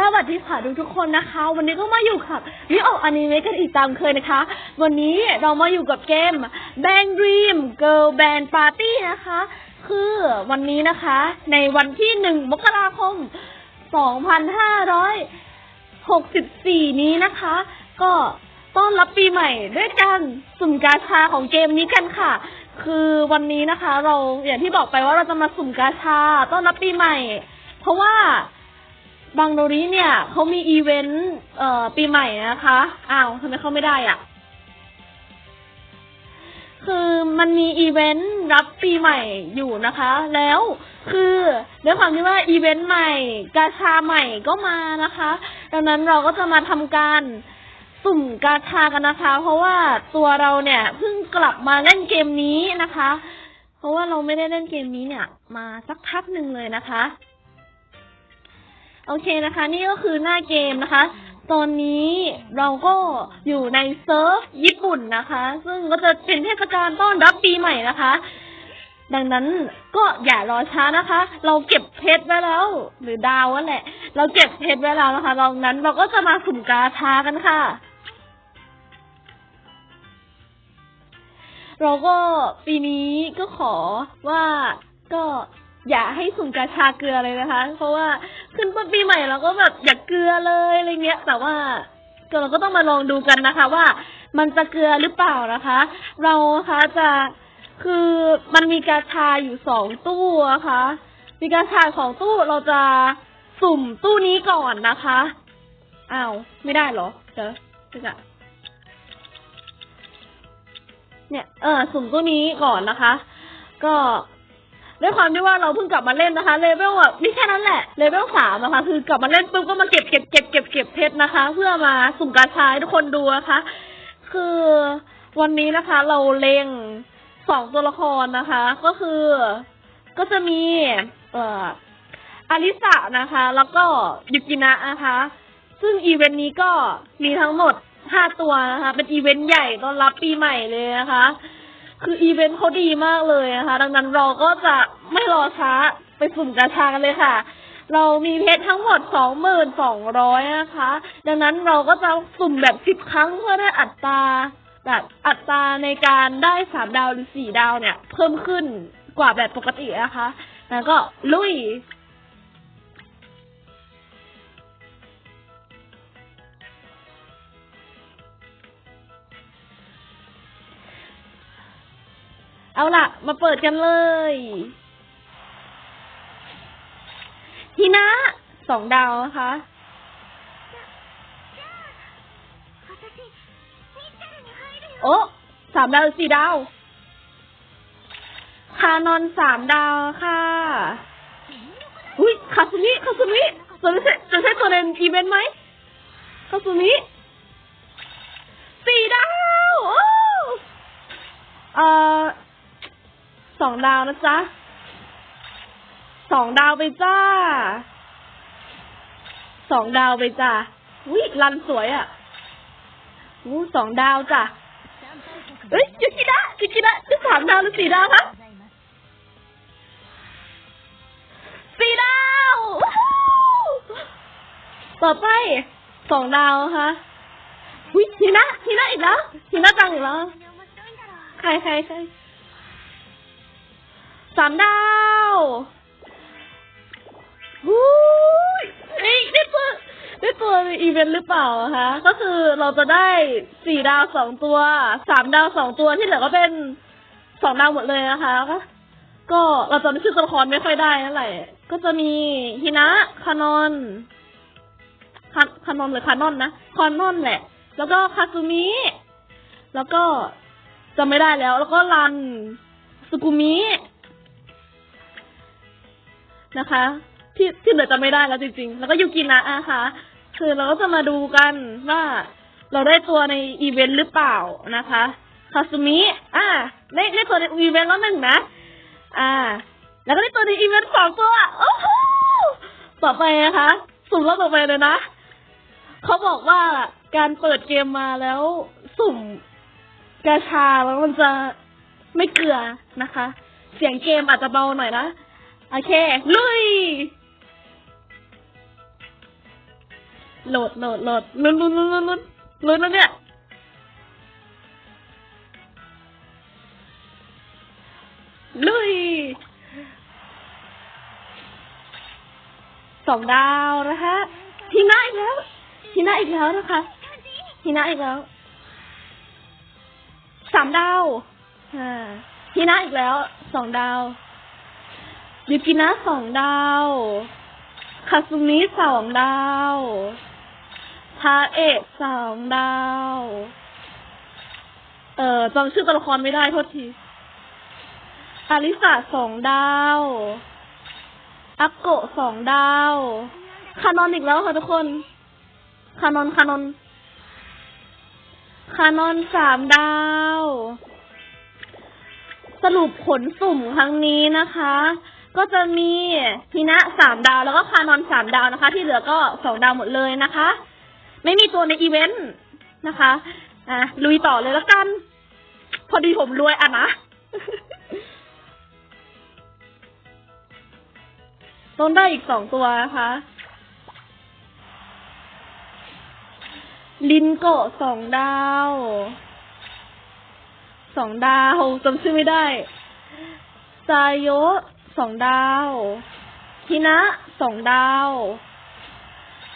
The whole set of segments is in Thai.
สวัสดีค่ะทุกทุกๆคนนะคะ วันนี้ก็มาอยู่กับวิโออนิเมะกันอีกตามเคยนะคะ วันนี้เรามาอยู่กับเกม Bang Dream Girl Band Party นะคะ คือวันนี้นะคะ ในวันที่หนึ่งมกราคม 2564 นี้นะคะ ก็ต้อนรับปีใหม่ด้วยการสุ่มกาชาของเกมนี้กันค่ะ คือวันนี้นะคะ เราอย่างที่บอกไปว่าเราจะมาสุ่มกาชาต้อนรับปีใหม่ เพราะว่า บางโนริเนี่ยเขามีอีเวนต์เอ่อปีใหม่นะคะ อ้าวทำไมเข้าไม่ได้อะ คือมันมีอีเวนต์รับปีใหม่อยู่นะคะ แล้วคือด้วยความที่ว่าอีเวนต์ใหม่ กาชาใหม่ก็มานะคะ ดังนั้นเราก็จะมาทำการสุ่มกาชากันนะคะ เพราะว่าตัวเราเนี่ยเพิ่งกลับมาเล่นเกมนี้นะคะ เพราะว่าเราไม่ได้เล่นเกมนี้เนี่ย มาสักพักหนึ่งเลยนะคะ โอเคนะคะ นี่ก็คือหน้าเกมนะคะ ตอนนี้เราก็อยู่ในเซิร์ฟญี่ปุ่นนะคะ ซึ่งก็จะเป็นเทศกาลต้อนรับปีใหม่นะคะ ดังนั้นก็อย่ารอช้านะคะ เราเก็บเพชรไว้แล้ว หรือดาวนั่นแหละ เราเก็บเพชรไว้แล้วนะคะดังนั้นเราก็จะมาสุ่มกาชากันค่ะ เราก็ปีนี้ก็ขอว่าก็ อย่าให้สุ่มกาชาเกลือเลยนะคะ เพราะว่าขึ้นต้นปีใหม่เราก็แบบอยากเกลือเลยอะไรเงี้ย แต่ว่าก็เราก็ต้องมาลองดูกันนะคะ ว่ามันจะเกลือหรือเปล่านะคะ เราะคะจะคือมันมีกาชาอยู่สองตู้นะคะ มีกาชาของตู้เราจะสุ่มตู้นี้ก่อนนะคะอ้าวไม่ได้เหรอเดี๋ยวเดี๋ยวก่อนเนี่ย เออสุ่มตู้นี้ก่อนนะคะ ก็ ด้วยความที่ว่าเราเพิ่งกลับมาเล่นนะคะเลเวลแบบนี่แค่นั้นแหละเลเวลสามนะคะคือกลับมาเล่นปุ๊บก็มาเก็บเก็บเก็บเก็บเก็บเพชรนะคะ เพื่อมาสุ่มกาชาให้ทุกคนดูนะคะ คือวันนี้นะคะ เราเลงสองตัวละครนะคะ ก็คือก็จะมี เอ่ออาริสะนะคะ แล้วก็ยุกินะนะคะ ซึ่งอีเวนต์นี้ก็มีทั้งหมดห้าตัวนะคะ เป็นอีเวนต์ใหญ่ต้อนรับปีใหม่เลยนะคะ คืออีเวนต์เขาดีมากเลยนะคะ ดังนั้นเราก็จะไม่รอช้าไปสุ่มกาชากันเลยค่ะ เรามีเพชรทั้งหมดสองหมื่นสองร้อยนะคะ ดังนั้นเราก็จะสุ่มแบบสิบครั้งเพื่อได้อัตราแบบอัตราในการได้สามดาวหรือสี่ดาวเนี่ย เพิ่มขึ้นกว่าแบบปกตินะคะ แล้วก็ลุย เอาล่ะ มาเปิดกันเลยทีนะสองดาวนะคะโอ้สามดาวสี่ดาวคานอนสามดาวค่ะอุ้ยคาซุมิคาซุมิจะใช่จะใช่ตัวเนอีเวนต์ไหมคาซุมิสี่ดาวอ้เอ่อ สองดาวนะจ๊ะสองดาวไปจ้า สองดาวไปจ้าวิรันสวยอะอู้สองดาวจ้ะเอ้ยยูกินะยูกินะจะสามดาวหรือสี่ดาวคะสี่ดาว ต่อไปสองดาวนะคะวิทีนะทีนะอีกแล้วทีนะจังอีกแล้ว ใครใครใคร สามดาววู้ยเอ้ยได้ตัวได้ตัวในอีเวนต์หรือเปล่าอะคะ ก็คือเราจะได้สี่ดาวสองตัว สามดาวสองตัวที่เหลือก็เป็นสองดาวหมดเลยนะคะก็ก็เราจะไม่ชื่อตัวละครไม่ค่อยได้นั่นแหละ ก็จะมีฮินะคานอนคาคานอนหรือคานอนนะคานอนแหละ แล้วก็คาซูมิ แล้วก็จำไม่ได้แล้ว แล้วก็รันสุกุมิ นะคะ ที่ที่เหลือจะไม่ได้แล้วจริงๆ แล้วก็ยูกินะนะคะคือเราก็จะมาดูกันว่าเราได้ตัวในอีเวนต์หรือเปล่านะคะคาซุมิอ่าได้ได้ตัวในอีเวนต์แล้วหนึ่งนะ อ่า แล้วก็ได้ตัวในอีเวนต์สองตัวโอ้โหต่อไปนะคะสุ่มรอบต่อไปเลยนะเขาบอกว่าการเปิดเกมมาแล้วสุ่มกาชาแล้วมันจะไม่เกลือนะคะ เสียงเกมอาจจะเบาหน่อยนะ โอเค ลุย โหลดโหลดโหลดลุ้นลุ้นลุ้นลุ้นลุ้นลุ้นแล้วเนี่ยลุยสองดาวนะคะทีน่าอีกแล้วทีน่าอีกแล้วนะคะทีน่าอีกแล้วสามดาวอ่าทีน่าอีกแล้วสองดาว ยูกินะสองดาว คาซุมิสองดาวทาเอะสองดาว เอ่อจำชื่อตัวละครไม่ได้โทษทีอาริสาสองดาวอักโกสองดาว คานอนอีกแล้วค่ะทุกคน คานอนคานอน คานอนสามดาว สรุปผลสุ่มครั้งนี้นะคะ ก็จะมีพินะสามดาวแล้วก็คานอนสามดาวนะคะ ที่เหลือก็สองดาวหมดเลยนะคะ ไม่มีตัวในอีเวนต์นะคะอะลุยต่อเลยแล้วกัน พอดีผมรวยอะนะต้องได้อีกสองตัวนะคะ ลินโกะสองดาว สองดาวจำชื่อไม่ได้ซายโย สองดาวฮินะสองดาว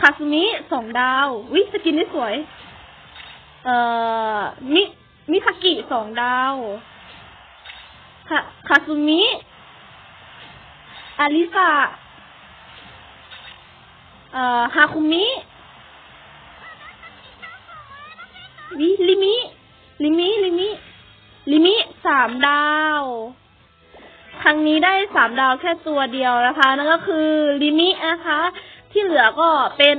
คาซุมิสองดาววิสกินนี่สวย เอ่อมิมิคากิสองดาวคาคาซุมิอาริสะเอ่อฮาคุมิวิลิมิลิมิลิมิลิมิสามดาว ครั้งนี้ได้สามดาวแค่ตัวเดียวนะคะ นั่นก็คือลิมินะคะ ที่เหลือก็เป็น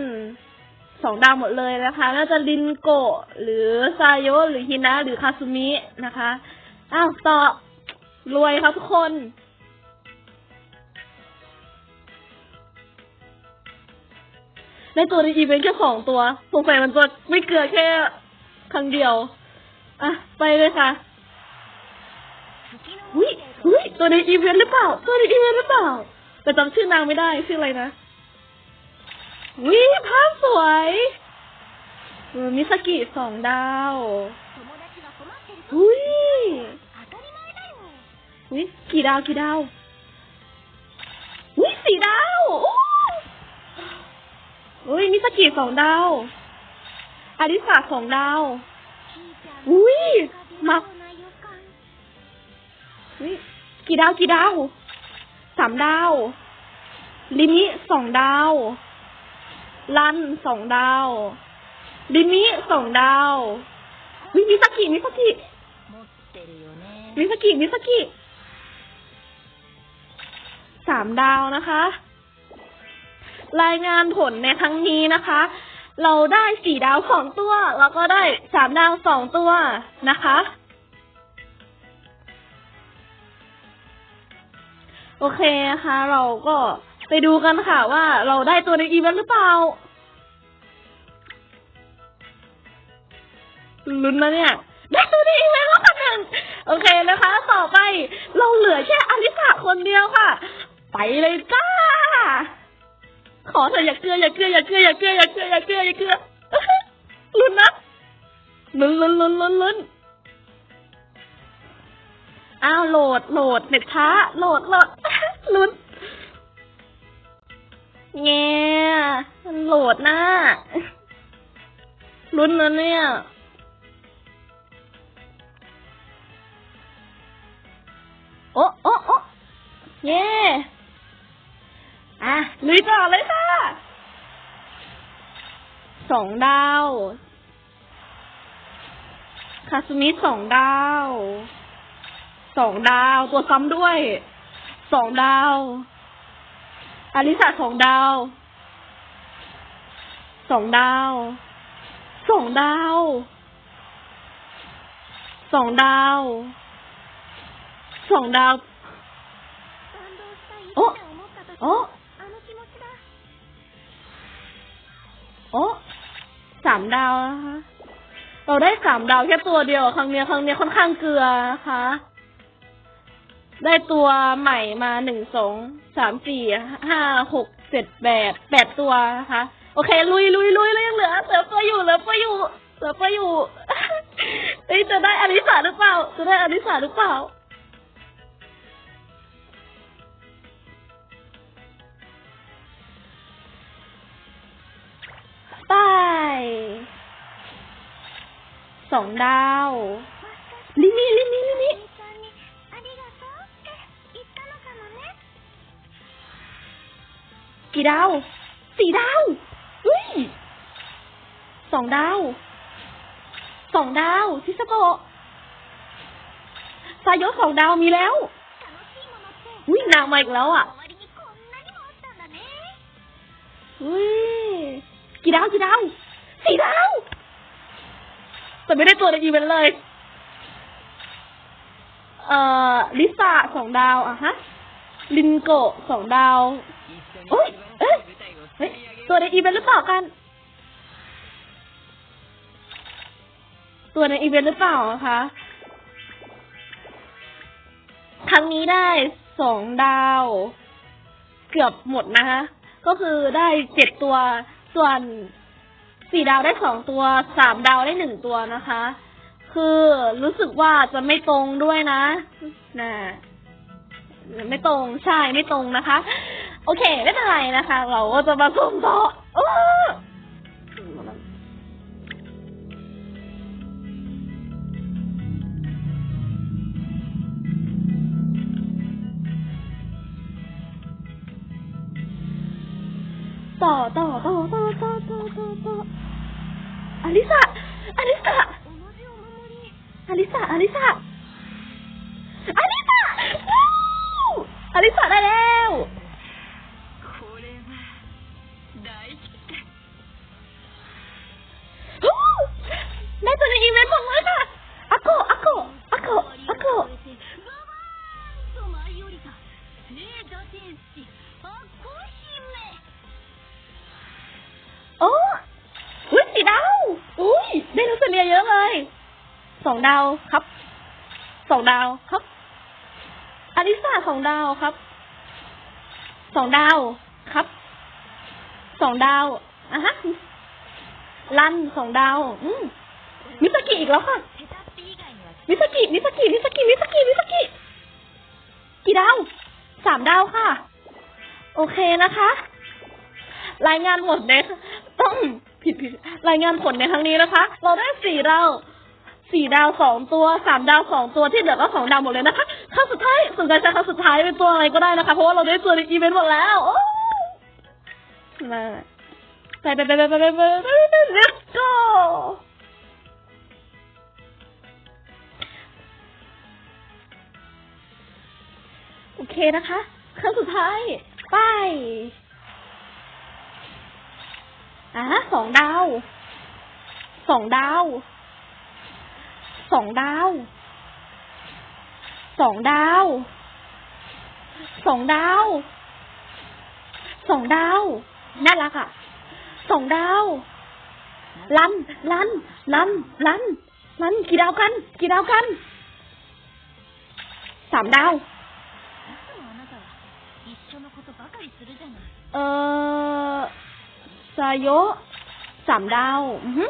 สองดาวหมดเลยนะคะ น่าจะลินโกะหรือซายโยหรือฮินะ หรือคาซุมินะคะ อ้าวต่อรวยครับทุกคนได้ตัวในอีเวนต์แค่สองตัว สงสัยมันจะไม่เกลือแค่ครั้งเดียว อะ ไปเลยค่ะอุ้ย อุ้ยตัวในอีเวนต์หรือเปล่า ตัวในอีเวนต์หรือเปล่า แต่จำชื่อนางไม่ได้ชื่ออะไรนะวิภาพสวยมิสกิสองดาวอุ้ยอุ้ยกี่ดาวกี่ดาวอุ้ยสี่ดาวอุ้ยมิสกิสองดาวอาริสาสองดาวอุ้ยมาอุ้ย กี่ดาวกี่ดาวสามดาวลิมิสองดาวลันสองดาวลิมิสองดาววิมิสกิมิสกิมิสกิมิสกิสามดาวนะคะ รายงานผลในครั้งนี้นะคะ เราได้สี่ดาวสองตัว แล้วก็ได้สามดาวสองตัวนะคะ โอเคนะคะ เราก็ไปดูกันค่ะว่าเราได้ตัวในอีเวนต์หรือเปล่าลุ้นนะเนี่ยได้ตัวในอีเวนต์แล้วค่ะหนึ่งโอเคนะคะ ต่อไปเราเหลือแค่อลิสาคนเดียวค่ะ ไปเลยจ้า ขอเถอะอย่าเกลืออย่าเกลืออย่าเกลืออย่าเกลืออย่าเกลืออย่าเกลืออย่าเกลือลุ้นนะลุ้นลุ้นลุ้นลุ้นลุ้นอ้าวโหลดโหลดเน็ตช้าโหลดโหลด ลุ้นแง่โหลดหน้าลุ้นนะเนี่ยโอ้โอ้โอ้เย่อะลุยต่อเลยค่ะ สองดาว คาซุมิสองดาว สองดาว ตัวซ้ำด้วย สองดาวอาริสาสองดาว สองดาว สองดาว สองดาว สองดาว โอ้โอ้โอ้สามดาวนะคะ เราได้สามดาวแค่ตัวเดียวครั้งเนี้ยครั้งเนี้ยค่อนข้างเกลือนะคะ ได้ตัวใหม่มาหนึ่งสองสามสี่ห้าหกเจ็ดแปดแปดตัวนะคะ โอเค ลุยลุยลุยแล้วยังเหลือเหลือเฟือยู่เหลือเฟือยู่เหลือเฟือยู่เฮ้จะได้อลิสาหรือเปล่า จะได้อลิสาหรือเปล่าไปสองดาว ลิมิลิมิ กี่ดาว สี่ดาวเฮ้ยสองดาว สองดาวทิสโกะซายโยสองดาวมีแล้วอุ้ยนางมาอีกแล้วอะอุ้ยกี่ดาวกี่ดาวสี่ดาว แต่ไม่ได้ตัวในอีเวนต์เลย เอ่อ ลิซ่าสองดาวอะฮะ ลินโกะสองดาว ตัวในอีเวนต์หรือเปล่ากัน ตัวในอีเวนต์หรือเปล่าคะ ครั้งนี้ได้สองดาว เกือบหมดนะคะ ก็คือได้เจ็ดตัว ส่วนสี่ดาวได้สองตัว สามดาวได้หนึ่งตัวนะคะ คือรู้สึกว่าจะไม่ตรงด้วยนะนะไม่ตรงใช่ไม่ตรงนะคะ โอเค ไม่เป็นไรนะคะ เราก็จะมาส่งต่อต่อต่อต่อต่อต่อต่อต่อต่ออลิซาอลิซาอลิซาอลิซาอลิซาอลิซาได้แล้ว ได้ตัวในอีเวนต์หมดเลยค่ะอะโกอะโกอะโกอะโกโอ้วิยสีดาวอุ้ยได้ทัศเนียเยอะเลย สองดาวครับ สองดาวครับอลิสาสองดาวครับ สองดาวครับ สองดาวอะฮะลันสองดาว อืม มิสกิอีกแล้วค่ะ มิสกิ มิสกิ มิสกิ มิสกิ มิสกิ กี่ดาว สามดาวค่ะ โอเคนะคะ รายงานหมดในต้องผิดผิด รายงานผลในครั้งนี้นะคะ เราได้สี่ดาว สี่ดาวสองตัว สามดาวสองตัวที่เหลือก็สองดาวหมดเลยนะคะครั้งสุดท้ายสนใจใช้ครั้งสุดท้ายเป็นตัวอะไรก็ได้นะคะ เพราะว่าเราได้ตัวในอีเวนต์หมดแล้วมาไปไปไปไปไปไปไป let's go เคนะคะ ครั้งสุดท้าย ไปอะสองดาว สองดาว สองดาว สองดาว สองดาว สองดาว น่ารักอะ สองดาวลันลันลันลันลันกี่ดาวกัน กี่ดาวกัน สามดาว เออซาโยสามดาวอือฮึ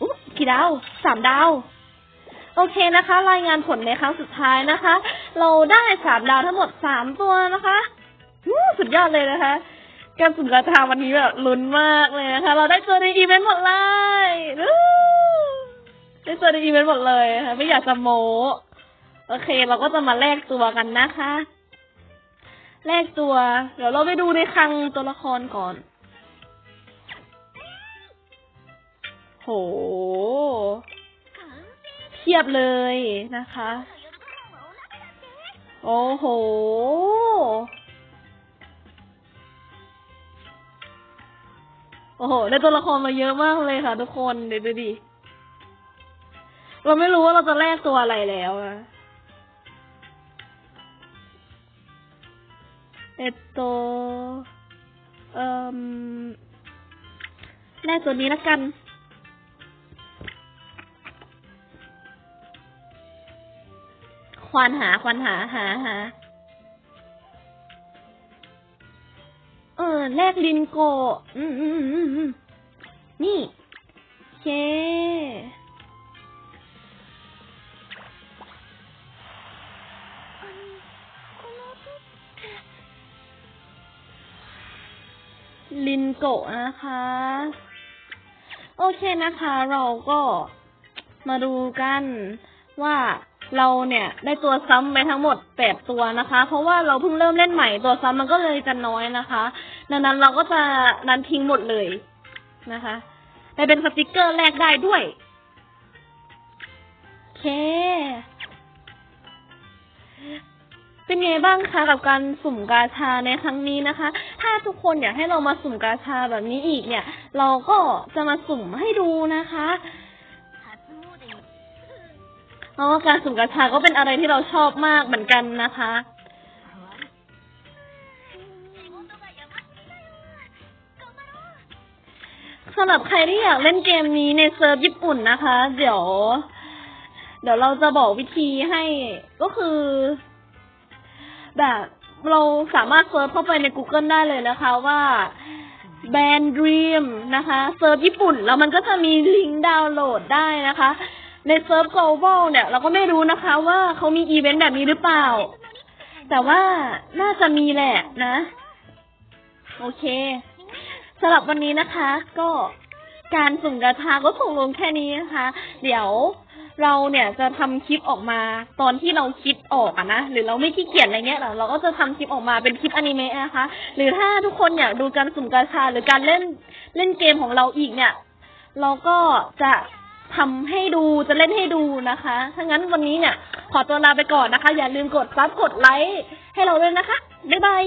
อุ๊กี่ดาวสามดาว โอเคนะคะ รายงานผลในครั้งสุดท้ายนะคะ เราได้สามดาวทั้งหมดสามตัวนะคะฮู้สุดยอดเลยนะคะ การสุนทรธรรมวันนี้แบบลุ้นมากเลยนะคะ เราได้เจอในอีเวนต์หมดเลย ในส่วนในอีเวนต์หมดเลยค่ะไม่อยากจะโม้โอเค เราก็จะมาแลกตัวกันนะคะ แลกตัว เดี๋ยวเราไปดูในคลังตัวละครก่อน โหเทียบเลยนะคะ โอ้โห โอ้โห ได้ตัวละครมาเยอะมากเลยค่ะทุกคน เดี๋ยวดูดิ เราไม่รู้ว่าเราจะแลกตัวอะไรแล้วอะเอ็ดโตเอ่อแลกตัวนี้ละกันควานหาควานหาหาหาเออแลกลินโก อืมอืมอืมนี่เค ลินโกะนะคะ โอเคนะคะ เราก็มาดูกันว่าเราเนี่ยได้ตัวซ้ำไปทั้งหมดแปดตัวนะคะ เพราะว่าเราเพิ่งเริ่มเล่นใหม่ตัวซ้ำมันก็เลยจะน้อยนะคะ ดังนั้นเราก็จะนั้นทิ้งหมดเลยนะคะแต่เป็นสติกเกอร์แรกได้ด้วยโอเค เป็นไงบ้างคะกับการสุ่มกาชาในครั้งนี้นะคะ ถ้าทุกคนอยากให้เรามาสุ่มกาชาแบบนี้อีกเนี่ย เราก็จะมาสุ่มให้ดูนะคะเพราะว่าการสุ่มกาชาก็เป็นอะไรที่เราชอบมากเหมือนกันนะคะ สำหรับใครที่อยากเล่นเกมนี้ในเซิร์ฟญี่ปุ่นนะคะ เดี๋ยว เดี๋ยวเราจะบอกวิธีให้ก็คือ แบบเราสามารถเซิร์ชเข้าไปใน Google ได้เลยนะคะว่าแบรนดรีมนะคะเซิร์ฟญี่ปุ่น แล้วมันก็จะมีลิงก์ดาวน์โหลดได้นะคะ ในเซิร์ฟ global เนี่ย เราก็ไม่รู้นะคะว่าเขามีอีเวนต์แบบนี้หรือเปล่า แต่ว่าน่าจะมีแหละนะ โอเคสำหรับวันนี้นะคะ ก็การสุ่มกระทาก็ส่งลงแค่นี้นะคะ เดี๋ยว เราเนี่ยจะทำคลิปออกมาตอนที่เราคิดออกอะนะหรือเราไม่ขี้เกียจอะไรเงี้ยเราเราก็จะทำคลิปออกมาเป็นคลิปอนิเมะนะคะ หรือถ้าทุกคนอยากดูการสุ่มกาชาหรือการเล่นเล่นเกมของเราอีกเนี่ย เราก็จะทำให้ดูจะเล่นให้ดูนะคะถ้างั้นวันนี้เนี่ย ขอตัวลาไปก่อนนะคะ อย่าลืมกดซับกดไลค์ให้เราด้วยนะคะบ๊ายบาย